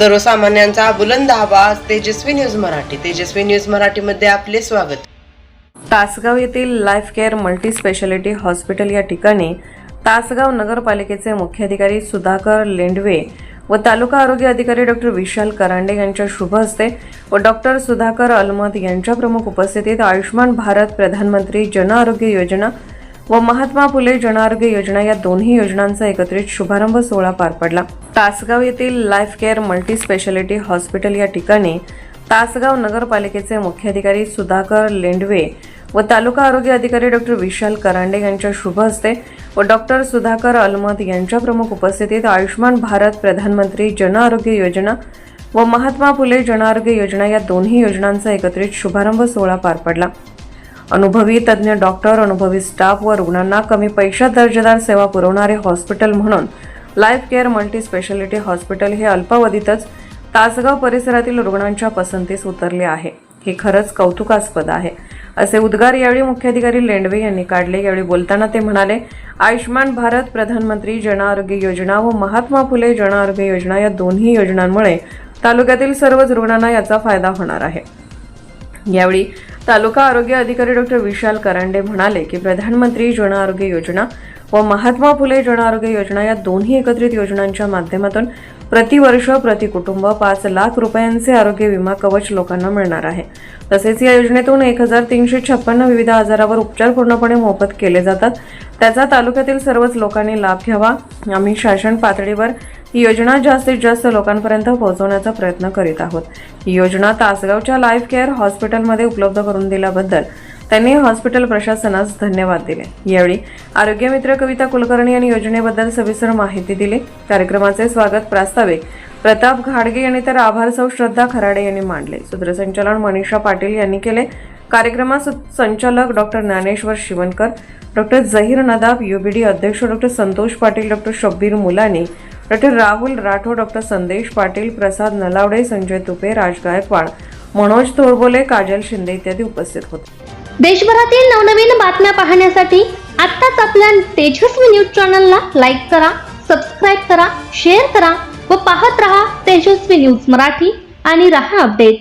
सर्वसामान्यांचा बुलंद आवाज तेजस्वी न्यूज मराठी. तेजस्वी न्यूज मराठीमध्ये आपले स्वागत. तासगाव येथील life care multi speciality hospital या ठिकाणी तासगाव नगरपालिकेचे मुख्याधिकारी सुधाकर लेंडवे व तालुका आरोग्य अधिकारी डॉक्टर विशाल करांडे यांच्या शुभ हस्ते व डॉक्टर सुधाकर अलमत यांच्या प्रमुख उपस्थितीत आयुष्यमान भारत प्रधानमंत्री जन आरोग्य योजना व महात्मा फुले जनआरोग्य योजना या दोन्ही योजनांचा एकत्रित शुभारंभ सोहळा पार पडला. तासगाव येथील life care multi speciality hospital या ठिकाणी तासगाव नगरपालिकेचे मुख्याधिकारी सुधाकर लेंडवे व तालुका आरोग्य अधिकारी डॉक्टर विशाल करांडे यांच्या शुभ हस्ते व डॉक्टर सुधाकर अलमत यांच्या प्रमुख उपस्थितीत आयुष्मान भारत प्रधानमंत्री जन आरोग्य योजना व महात्मा फुले जनआरोग्य योजना या दोन्ही योजनांचा एकत्रित शुभारंभ सोहळा पार पडला. अनुभवी तज्ज्ञ डॉक्टर अनुभवी स्टाफ व रुग्णांना कमी पैशात दर्जेदार सेवा पुरवणारे हॉस्पिटल म्हणून life care multi speciality hospital हे अल्पावधीतच तासगाव परिसरातील रुग्णांच्या पसंतीस उतरले आहे. हे खरंच कौतुकास्पद आहे. असे उद्गार यावेळी मुख्याधिकारी लेंडवे यांनी काढले. यावेळी बोलताना ते म्हणाले आयुष्यमान भारत प्रधानमंत्री जन आरोग्य योजना व महात्मा फुले जन आरोग्य योजना या दोन्ही योजनांमुळे तालुक्यातील सर्वच रुग्णांना याचा फायदा होणार आहे. यावेळी तालुका आरोग्य अधिकारी डॉक्टर विशाल करांडे म्हणाले की प्रधानमंत्री जन आरोग्य योजना व महात्मा फुले जन आरोग्य योजना या दोन्ही एकत्रित योजनांच्या माध्यमातून प्रतिवर्ष प्रति कुटुंब पाच लाख रुपयांचे आरोग्य विमा कवच लोकांना मिळणार आहे. तसेच या योजनेतून एक हजार तीनशे छप्पन्न विविध आजारावर उपचार पूर्णपणे मोफत केले जातात. त्याचा तालुक्यातील सर्वच लोकांनी लाभ घ्यावा. आम्ही शासन पातळीवर ही योजना जास्तीत जास्त लोकांपर्यंत पोहोचवण्याचा प्रयत्न करीत आहोत. ही योजना तासगावच्या लाईफ केअर हॉस्पिटलमध्ये उपलब्ध करून दिल्याबद्दल त्यांनी हॉस्पिटल प्रशासनास धन्यवाद दिले. यावेळी आरोग्य मित्र कविता कुलकर्णी यांनी योजनेबद्दल सविस्तर माहिती दिली. कार्यक्रमाचे स्वागत प्रास्ताविक प्रताप घाडगे यांनी तर आभार सौ श्रद्धा खराडे यांनी मांडले. सूत्रसंचालन मनीषा पाटील यांनी केले. कार्यक्रमास सु- संचालक doctor Dnyaneshwar Shivankar doctor Zaheer Nadab UBD अध्यक्ष doctor Santosh Patil doctor Shabbir Mulani doctor Rahul Rathod doctor Sandesh Patil Prasad Nalawade Sanjay Tupe राज गायकवाड मनोज तोरबोले काजल शिंदे इत्यादी उपस्थित होते. देशभरातील नवनवीन बातम्या पाहण्यासाठी आत्ताच आपल्या तेजस्वी न्यूज चॅनलला लाईक करा सबस्क्राईब करा शेअर करा व पाहत रहा तेजस्वी न्यूज मराठी आणि रहा अपडेट.